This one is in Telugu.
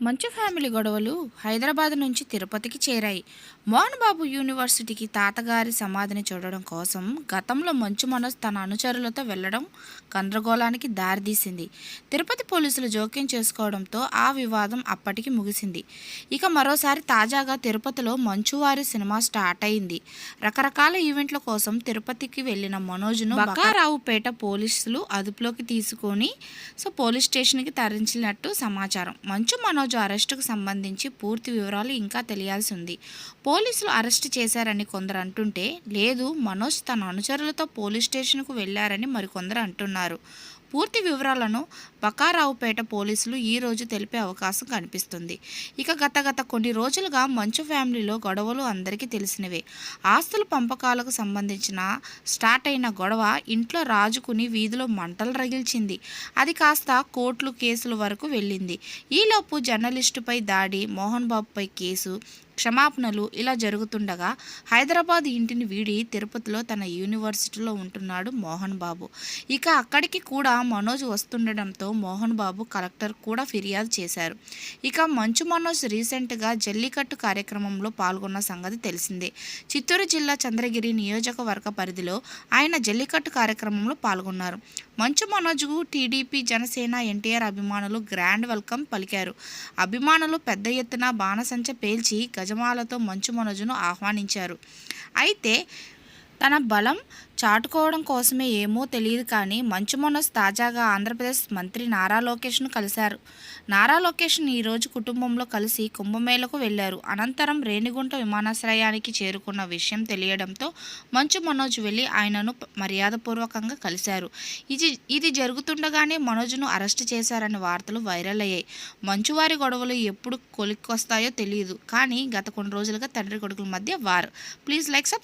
మంచు ఫ్యామిలీ గొడవలు హైదరాబాద్ నుంచి తిరుపతికి చేరాయి. మోహన్ బాబు యూనివర్సిటీకి తాతగారి సమాధిని చూడడం కోసం గతంలో మంచు మనోజ్ తన అనుచరులతో వెళ్ళడం గందరగోళానికి దారితీసింది తిరుపతి పోలీసులు జోక్యం చేసుకోవడంతో ఆ వివాదం అప్పటికి ముగిసింది. ఇక మరోసారి తాజాగా తిరుపతిలో మంచువారి సినిమా స్టార్ట్ అయింది. రకరకాల ఈవెంట్ల కోసం తిరుపతికి వెళ్ళిన మనోజ్ను బకారావుపేట పోలీసులు అదుపులోకి తీసుకొని సో పోలీస్ స్టేషన్కి తరలించినట్టు సమాచారం. మంచు మనోజ్ అరెస్టుకు సంబంధించి పూర్తి వివరాలు ఇంకా తెలియాల్సి ఉంది. పోలీసులు అరెస్ట్ చేశారని కొందరు అంటుంటే లేదు మనోజ్ తన అనుచరులతో పోలీస్ స్టేషన్కు వెళ్ళారని మరికొందరు అంటున్నారు. పూర్తి వివరాలను బకారావుపేట పోలీసులు ఈ రోజు తెలిపే అవకాశం కనిపిస్తుంది. ఇక గత గత కొన్ని రోజులుగా మంచు ఫ్యామిలీలో గొడవలు అందరికీ తెలిసినవే. ఆస్తుల పంపకాలకు సంబంధించిన స్టార్ట్ అయిన గొడవ ఇంట్లో రాజుకుని వీధిలో మంటలు రగిల్చింది. అది కాస్త కోర్టులు కేసుల వరకు వెళ్ళింది. ఈలోపు జర్నలిస్టుపై దాడి మోహన్ బాబుపై కేసు క్షమాపణలు ఇలా జరుగుతుండగా హైదరాబాద్ ఇంటిని వీడి తిరుపతిలో తన యూనివర్సిటీలో ఉంటున్నాడు మోహన్ బాబు. ఇక అక్కడికి కూడా మనోజ్ వస్తుండడంతో మోహన్ బాబు కలెక్టర్ కూడా ఫిర్యాదు చేశారు. ఇక మంచు మనోజ్ రీసెంట్గా జల్లికట్టు కార్యక్రమంలో పాల్గొన్న సంగతి తెలిసిందే. చిత్తూరు జిల్లా చంద్రగిరి నియోజకవర్గ పరిధిలో ఆయన జల్లికట్టు కార్యక్రమంలో పాల్గొన్నారు. మంచు మనోజ్కు టీడీపీ జనసేన ఎన్టీఆర్ అభిమానులు గ్రాండ్ వెల్కమ్ పలికారు. అభిమానులు పెద్ద ఎత్తున బాణసంచ పేల్చి గజమాలతో మంచు మనోజ్ను ఆహ్వానించారు. అయితే తన బలం చాటుకోవడం కోసమే ఏమో తెలియదు కానీ మంచు మనోజ్ తాజాగా ఆంధ్రప్రదేశ్ మంత్రి నారా లోకేష్ను కలిశారు. నారా లోకేష్ను ఈరోజు కుటుంబంలో కలిసి కుంభమేళకు వెళ్ళారు అనంతరం రేణిగుంట విమానాశ్రయానికి చేరుకున్న విషయం తెలియడంతో మంచు మనోజ్ వెళ్ళి ఆయనను మర్యాదపూర్వకంగా కలిశారు. ఇది ఇది జరుగుతుండగానే మనోజ్ను అరెస్ట్ చేశారనే వార్తలు వైరల్ అయ్యాయి. మంచువారి గొడవలు ఎప్పుడు కొలిక్కొస్తాయో తెలియదు కానీ గత కొన్ని రోజులుగా తండ్రి కొడుకుల మధ్య వారు. Please like sub